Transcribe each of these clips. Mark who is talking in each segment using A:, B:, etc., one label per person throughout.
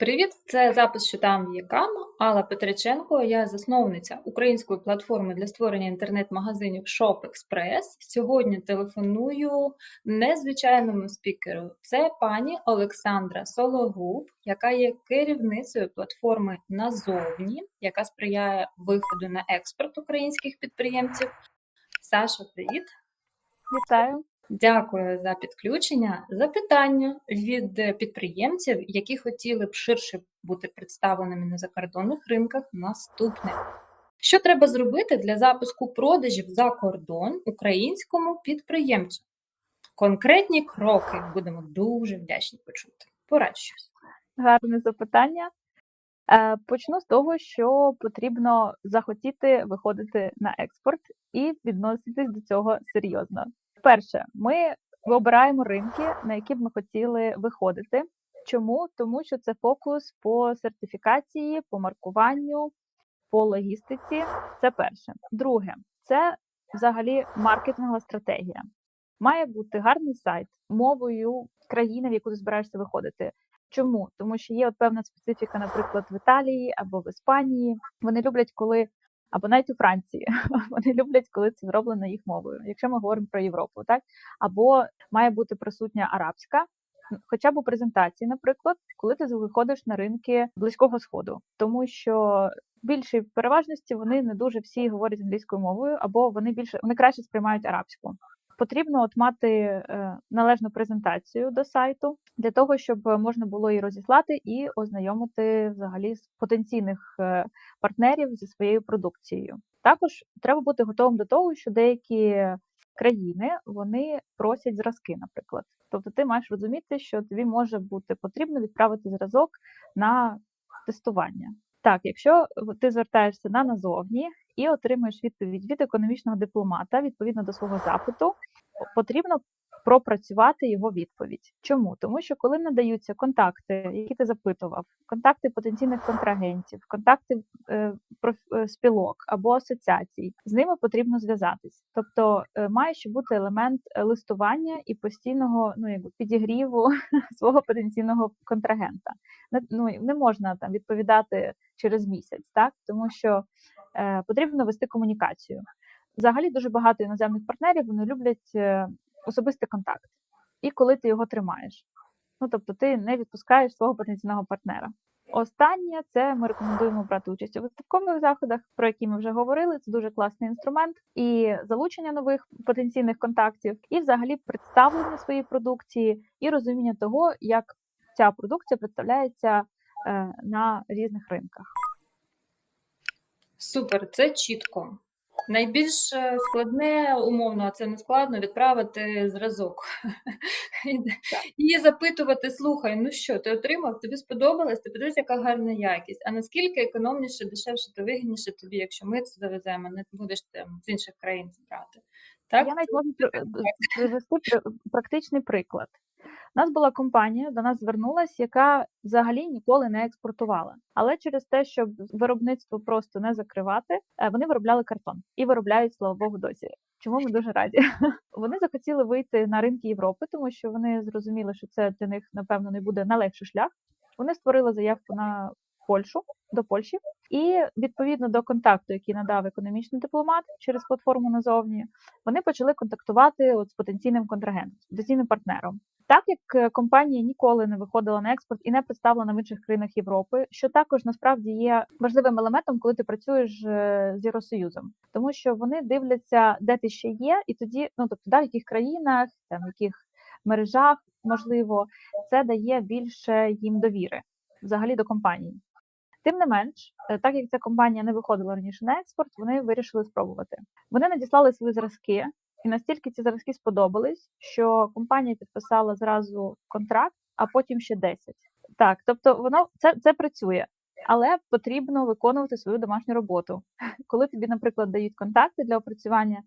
A: Привіт, це запис що там є кам. Алла Петриченко. Я засновниця української платформи для створення інтернет-магазинів Shop. Сьогодні телефоную незвичайному спікеру. Це пані Олександра Сологуб, яка є керівницею платформи назовні, яка сприяє виходу на експорт українських підприємців. Саша, привіт!
B: Вітаю.
A: Дякую за підключення. Запитання від підприємців, які хотіли б ширше бути представленими на закордонних ринках. Наступне. Що треба зробити для запуску продажів за кордон українському підприємцю? Конкретні кроки будемо дуже вдячні почути. Порадь щось.
B: Гарне запитання. Е, Почну з того, що потрібно захотіти виходити на експорт і відноситись до цього серйозно. Перше, ми обираємо ринки, на які б ми хотіли виходити. Чому? Тому що це фокус по сертифікації, по маркуванню, по логістиці. Це перше. Друге, це взагалі маркетингова стратегія. Має бути гарний сайт мовою країни, в яку ти збираєшся виходити. Чому? Тому що є от певна специфіка, наприклад, в Італії або в Іспанії. Вони люблять, коли або навіть у Франції. Вони люблять, коли це зроблено їх мовою. Якщо ми говоримо про Європу, так або має бути присутня арабська, хоча б у презентації, наприклад, коли ти виходиш на ринки близького сходу, тому що в більшій переважності вони не дуже всі говорять англійською мовою, або вони більше вони краще сприймають арабську. Потрібно от мати е, належну презентацію до сайту для того, щоб можна було її розіслати і ознайомити взагалі з потенційних е, партнерів зі своєю продукцією. Також треба бути готовим до того, що деякі країни вони просять зразки, наприклад. Тобто, ти маєш розуміти, що тобі може бути потрібно відправити зразок на тестування. Так, якщо ти звертаєшся на назовні і отримуєш відповідь від економічного дипломата відповідно до свого запиту, потрібно пропрацювати його відповідь. Чому? Тому що коли надаються контакти, які ти запитував, контакти потенційних контрагентів, контакти е, е, спілок або асоціацій, з ними потрібно зв'язатись. Тобто е, має ще бути елемент е, листування і постійного ну якби підігріву свого потенційного контрагента. Не, ну, не можна там відповідати через місяць, так тому що е, потрібно вести комунікацію. Взагалі дуже багато іноземних партнерів вони люблять е, особистий контакт, і коли ти його тримаєш. Ну тобто ти не відпускаєш свого потенційного партнера. Останнє це ми рекомендуємо брати участь у виставкових заходах, про які ми вже говорили. Це дуже класний інструмент і залучення нових потенційних контактів, і взагалі представлення своєї продукції, і розуміння того, як ця продукція представляється е, на різних ринках.
A: Супер, це чітко. Найбільш е, складне, умовно, а це не складно, відправити зразок і запитувати: слухай, ну що, ти отримав, тобі сподобалось, ти подивись, яка гарна якість. А наскільки економніше, дешевше та вигідніше тобі, якщо ми це завеземо, не будеш там з інших країн брати. Так?
B: Я навіть можу привести практичний приклад. У нас була компанія, до нас звернулась, яка взагалі ніколи не експортувала. Але через те, щоб виробництво просто не закривати, е, вони виробляли картон і виробляють, слава Богу, досі. Чому ми дуже раді? Вони захотіли вийти на ринки Європи, тому що вони зрозуміли, що це для них напевно не буде найлегший шлях. Вони створили заявку на Польщу до Польщі, і відповідно до контакту, який надав економічний дипломат через платформу назовні, вони почали контактувати от з потенційним контрагентом, потенційним партнером. Так як е, компанія ніколи не виходила на експорт і не представлена в інших країнах Європи, що також насправді є важливим елементом, коли ти працюєш е, з Євросоюзом, тому що вони дивляться, де ти ще є, і тоді, ну тобто, да, в яких країнах, там в яких мережах, можливо, це дає більше їм довіри взагалі до компанії. Тим не менш, е, так як ця компанія не виходила раніше на експорт, вони вирішили спробувати. Вони надіслали свої зразки, і настільки ці зразки сподобались, що компанія підписала зразу контракт, а потім ще 10. Так, тобто воно це, це працює, але потрібно виконувати свою домашню роботу. Коли тобі, наприклад, дають контакти для опрацювання,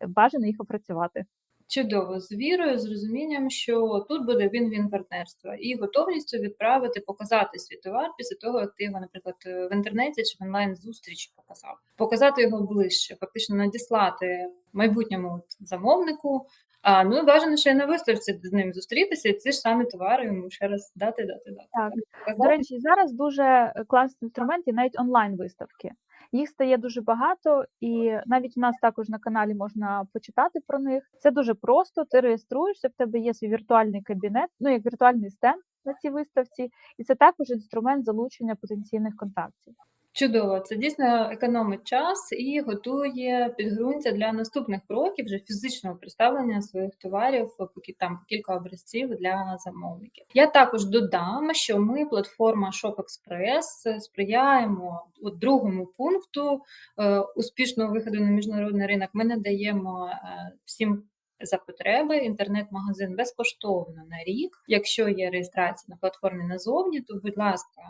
B: е, бажано їх опрацювати.
A: Чудово, з вірою, з розумінням, що тут буде він-він партнерства і готовністю відправити, показати свій товар після того, як ти його, наприклад, в інтернеті чи в онлайн зустрічі показав, показати його ближче, фактично надіслати майбутньому замовнику А, ну, бажано ще й на виставці з ним зустрітися, і ці ж самі товари йому ще раз дати, дати, дати.
B: Так. До речі, зараз дуже е, класний інструмент є навіть онлайн-виставки. Їх стає дуже багато, і навіть у нас також на каналі можна почитати про них. Це дуже просто. Ти реєструєшся, в тебе є свій віртуальний кабінет, ну як віртуальний стенд на цій виставці, і це також інструмент залучення потенційних контактів.
A: Чудово, це дійсно економить час і готує підґрунтя для наступних кроків вже фізичного представлення своїх товарів, поки там кілька образців для замовників. Я також додам, що ми, платформа Shop Express, сприяємо от другому пункту е, успішного виходу на міжнародний ринок. Ми надаємо е, всім. За потреби інтернет-магазин безкоштовно на рік. Якщо є реєстрація на платформі назовні, то будь ласка,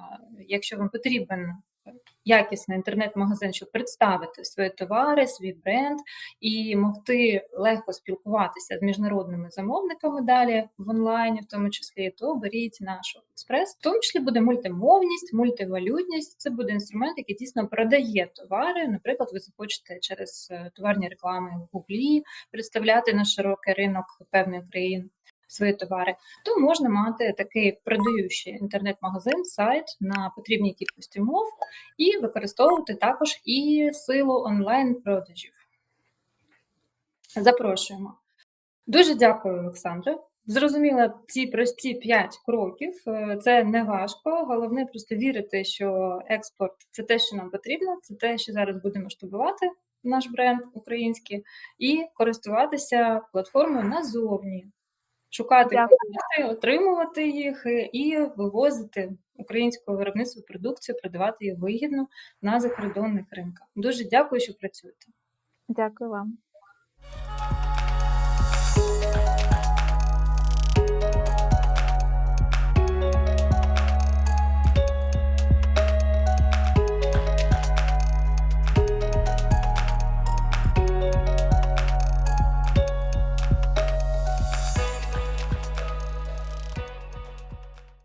A: якщо вам потрібен якісний інтернет-магазин, щоб представити свої товари, свій бренд і могти легко спілкуватися з міжнародними замовниками далі в онлайні, в тому числі, то беріть наш експрес. В тому числі буде мультимовність, мультивалютність. Це буде інструмент, який дійсно продає товари. Наприклад, ви захочете через е, товарні реклами в Гуглі представляти на широкий ринок певних країн свої товари, то можна мати такий продаючий інтернет-магазин, сайт на потрібній кількості мов і використовувати також і силу онлайн-продажів. Запрошуємо. Дуже дякую, Олександре. Зрозуміла ці прості 5 кроків. Е, Це не важко. Головне просто вірити, що експорт це те, що нам потрібно, це те, що зараз буде масштабувати наш бренд український, і користуватися платформою назовні, шукати продукти, отримувати їх е, і вивозити українського виробництва продукцію, продавати її вигідно на закордонних ринках. Дуже дякую, що працюєте.
B: Дякую вам.